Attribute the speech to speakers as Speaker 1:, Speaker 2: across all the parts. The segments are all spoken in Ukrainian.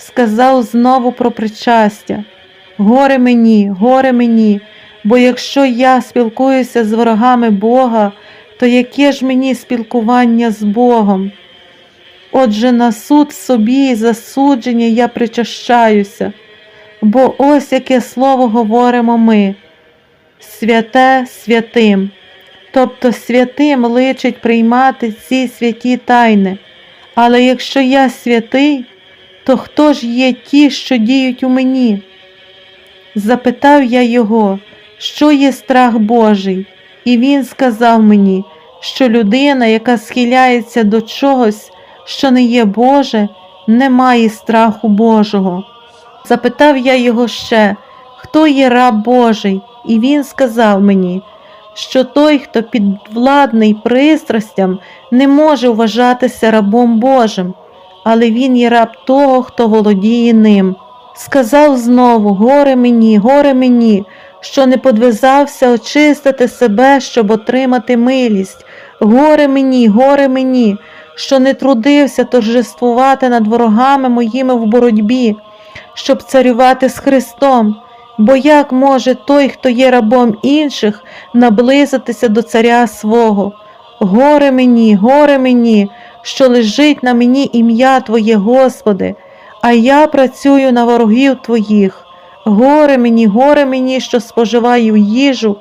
Speaker 1: сказав знову про причастя. Горе мені, горе мені, бо якщо я спілкуюся з ворогами Бога, то яке ж мені спілкування з Богом? Отже, на суд собі і засудження я причащаюся, бо ось яке слово говоримо ми святе святим, тобто святим личить приймати ці святі тайни. Але якщо я святий, то хто ж є ті, що діють у мені? Запитав я його, що є страх Божий, і він сказав мені, що людина, яка схиляється до чогось, що не є Боже, не має страху Божого. Запитав я його ще, хто є раб Божий, і він сказав мені, що той, хто підвладний пристрастям, не може вважатися рабом Божим, але він є раб того, хто володіє ним. Сказав знову: Горе мені, горе мені, що не подвизався очистити себе, щоб отримати милість. Горе мені, горе мені, що не трудився торжествувати над ворогами моїми в боротьбі, щоб царювати з Христом. Бо як може той, хто є рабом інших, наблизитися до царя свого? Горе мені, горе мені, що лежить на мені ім'я Твоє, Господи, а я працюю на ворогів Твоїх. Горе мені, горе мені, що споживаю їжу,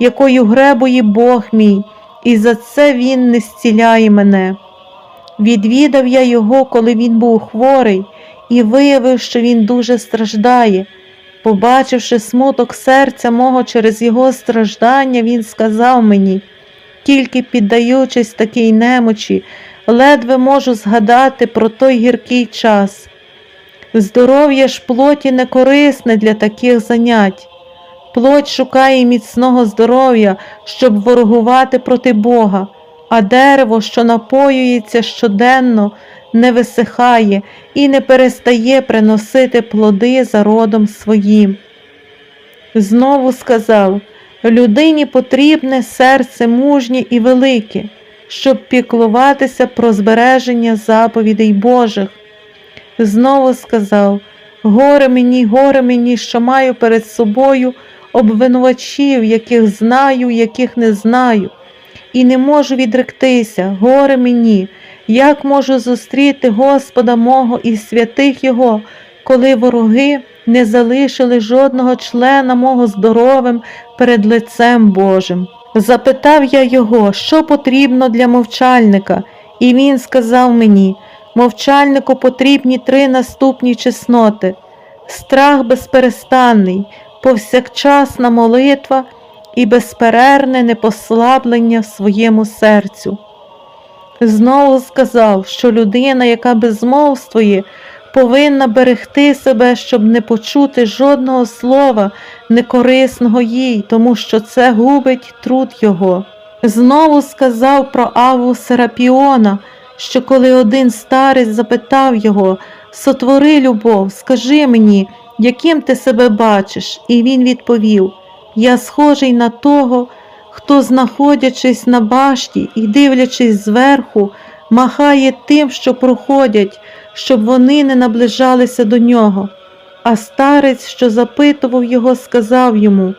Speaker 1: якою гребує Бог мій, і за це Він не зціляє мене. Відвідав я його, коли він був хворий, і виявив, що він дуже страждає. Побачивши смуток серця мого через його страждання, він сказав мені, тільки піддаючись такій немочі, ледве можу згадати про той гіркий час. Здоров'я ж плоті не корисне для таких занять. Плоть шукає міцного здоров'я, щоб ворогувати проти Бога, а дерево, що напоюється щоденно, не висихає і не перестає приносити плоди за родом своїм. Знову сказав людині потрібне серце мужнє і велике, щоб піклуватися про збереження заповідей Божих. Знову сказав Горе мені, горе мені, що маю перед собою обвинувачів, яких знаю, яких не знаю, і не можу відректися, горе мені, як можу зустріти Господа мого і святих Його, коли вороги не залишили жодного члена мого здоровим перед лицем Божим. Запитав я його, що потрібно для мовчальника, і він сказав мені мовчальнику потрібні три наступні чесноти страх безперестанний, повсякчасна молитва і безперервне непослаблення своєму серцю. Знову сказав, що людина, яка безмовствує, повинна берегти себе, щоб не почути жодного слова некорисного їй, тому що це губить труд його. Знову сказав про Аву Серапіона, що коли один старець запитав його Сотвори любов, скажи мені, яким ти себе бачиш, і він відповів Я схожий на того, хто, знаходячись на башті і дивлячись зверху, махає тим, що проходять, щоб вони не наближалися до нього. А старець, що запитував його, сказав йому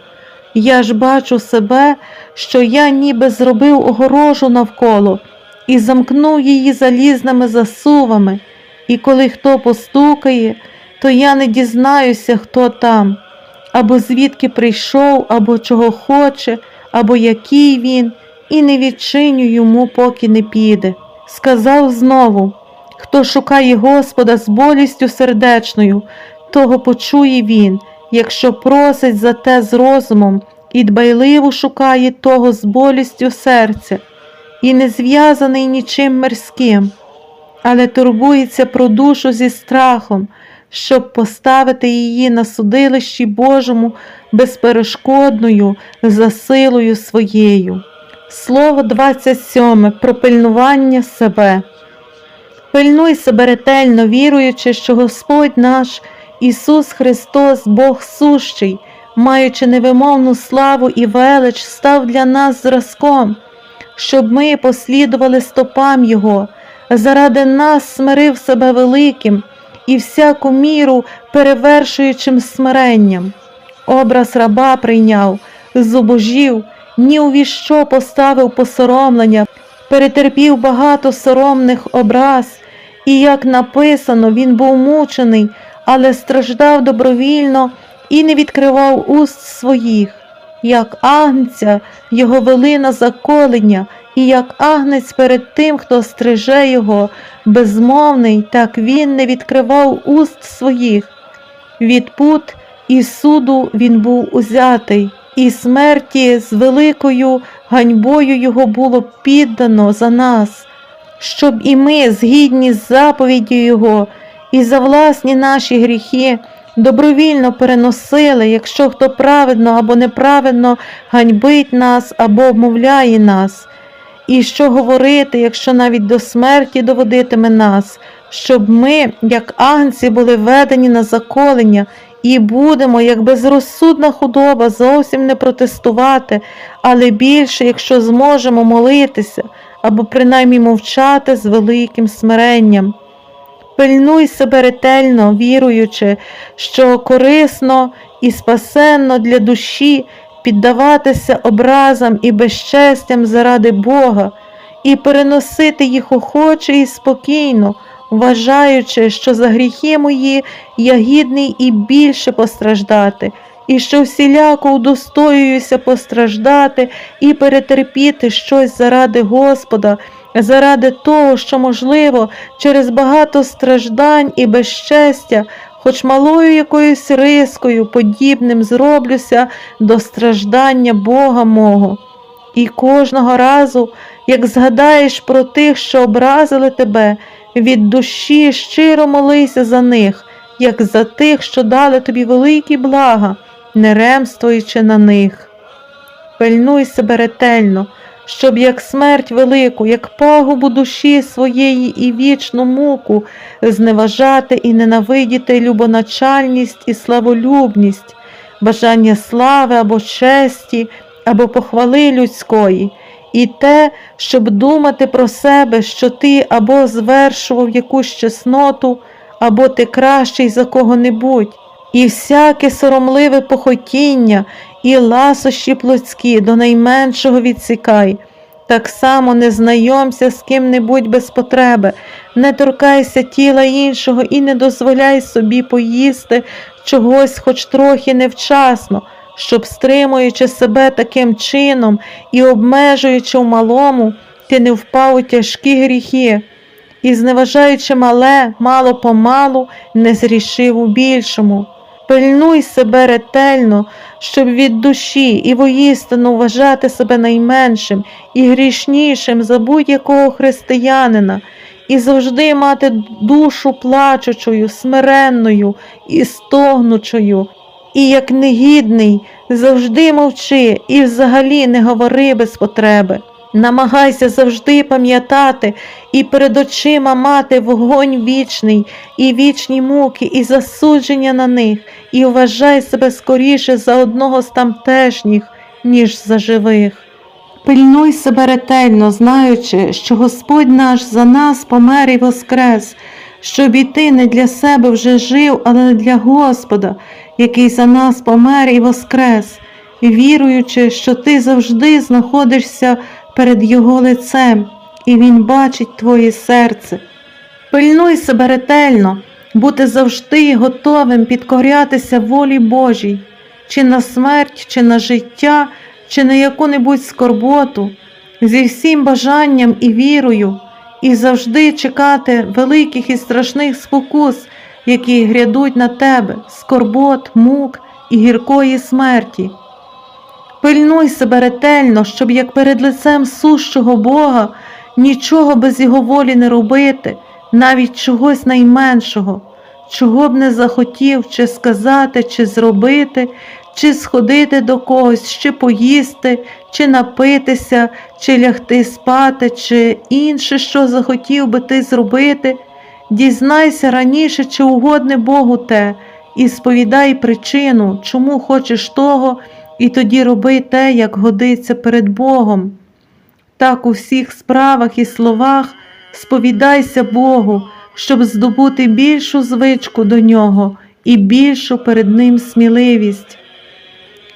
Speaker 1: Я ж бачу себе, що я ніби зробив огорожу навколо і замкнув її залізними засувами, і коли хто постукає, то я не дізнаюся, хто там, або звідки прийшов, або чого хоче, або який він, і не відчиню йому, поки не піде. Сказав знову хто шукає Господа з болістю сердечною, того почує він, якщо просить за те з розумом і дбайливо шукає того з болістю серця і не зв'язаний нічим мирським, але турбується про душу зі страхом, щоб поставити її на судилищі Божому безперешкодною за силою своєю. Слово 27. Про пильнування себе. Пильнуй себе ретельно, віруючи, що Господь наш Ісус Христос, Бог сущий, маючи невимовну славу і велич, став для нас зразком щоб ми послідували стопам Його, заради нас смирив себе великим і всяку міру перевершуючим смиренням. Образ раба прийняв, зубожів, ні у віщо поставив посоромлення, перетерпів багато соромних образ, і, як написано, він був мучений, але страждав добровільно і не відкривав уст своїх. Як агнця його вели на заколення, і як агнець перед тим, хто стриже його, безмовний, так він не відкривав уст своїх. Від пут і суду він був узятий, і смерті з великою ганьбою його було піддано за нас, щоб і ми, згідні з заповіддю Його, і за власні наші гріхи, добровільно переносили, якщо хто праведно або неправедно ганьбить нас або обмовляє нас. І що говорити, якщо навіть до смерті доводитиме нас, щоб ми, як агнці, були ведені на заколення, і будемо, як безрозсудна худоба, зовсім не протестувати, але більше, якщо зможемо молитися або принаймні мовчати з великим смиренням. Пильнуй себе ретельно, віруючи, що корисно і спасенно для душі піддаватися образам і безчестям заради Бога, і переносити їх охоче і спокійно, вважаючи, що за гріхи мої я гідний і більше постраждати, і що всіляко удостоююся постраждати і перетерпіти щось заради Господа, заради того, що, можливо, через багато страждань і безчестя, хоч малою якоюсь рискою, подібним зроблюся до страждання Бога мого. І кожного разу, як згадаєш про тих, що образили тебе, від душі щиро молися за них, як за тих, що дали тобі великі блага, не ремствуючи на них. Пильнуй себе ретельно, щоб як смерть велику, як пагубу душі своєї і вічну муку зневажати і ненавидіти любоначальність і славолюбність, бажання слави або честі, або похвали людської, і те, щоб думати про себе, що ти або звершував якусь чесноту, або ти кращий за кого-небудь, і всяке соромливе похотіння і ласощі плотські до найменшого відсікай. Так само не знайомся з ким-небудь без потреби, не торкайся тіла іншого і не дозволяй собі поїсти чогось хоч трохи невчасно, щоб, стримуючи себе таким чином і обмежуючи в малому, ти не впав у тяжкі гріхи, і, зневажаючи мале, мало помалу, не зрішив у більшому. Пильнуй себе ретельно, щоб від душі і воїстину вважати себе найменшим і грішнішим за будь-якого християнина, і завжди мати душу плачучою, смиренною і стогнучою, і як негідний, завжди мовчи і взагалі не говори без потреби. Намагайся завжди пам'ятати і перед очима мати вогонь вічний, і вічні муки, і засудження на них, і вважай себе скоріше за одного з тамтешніх, ніж за живих. Пильнуй себе ретельно, знаючи, що Господь наш за нас помер і воскрес, щоб і ти не для себе вже жив, але для Господа, який за нас помер і воскрес, віруючи, що ти завжди знаходишся перед Його лицем, і Він бачить твоє серце. Пильнуй себе ретельно, бути завжди готовим підкорятися волі Божій, чи на смерть, чи на життя, чи на яку-небудь скорботу, зі всім бажанням і вірою, і завжди чекати великих і страшних спокус, які грядуть на тебе, скорбот, мук і гіркої смерті. Пильнуй себе ретельно, щоб як перед лицем сущого Бога нічого без його волі не робити, навіть чогось найменшого, чого б не захотів чи сказати, чи зробити, чи сходити до когось, чи поїсти, чи напитися, чи лягти спати, чи інше, що захотів би ти зробити. Дізнайся раніше, чи угодне Богу те, і сповідай причину, чому хочеш того. І тоді роби те, як годиться перед Богом. Так у всіх справах і словах сповідайся Богу, щоб здобути більшу звичку до нього і більшу перед ним сміливість.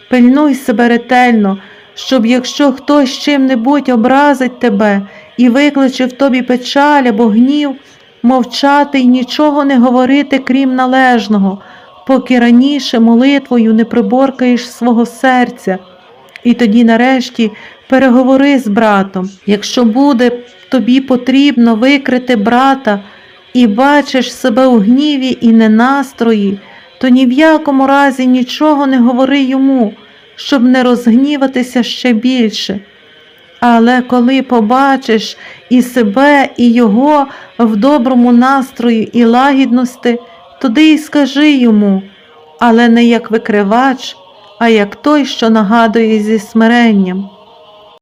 Speaker 1: Пильнуй себе ретельно, щоб якщо хтось чим-небудь образить тебе і викличе в тобі печаль або гнів, мовчати й нічого не говорити, крім належного, поки раніше молитвою не приборкаєш свого серця. І тоді, нарешті, переговори з братом. Якщо буде тобі потрібно викрити брата і бачиш себе у гніві і ненастрої, то ні в якому разі нічого не говори йому, щоб не розгніватися ще більше. Але коли побачиш і себе, і його в доброму настрої і лагідності, туди й скажи йому, але не як викривач, а як той, що нагадує зі смиренням.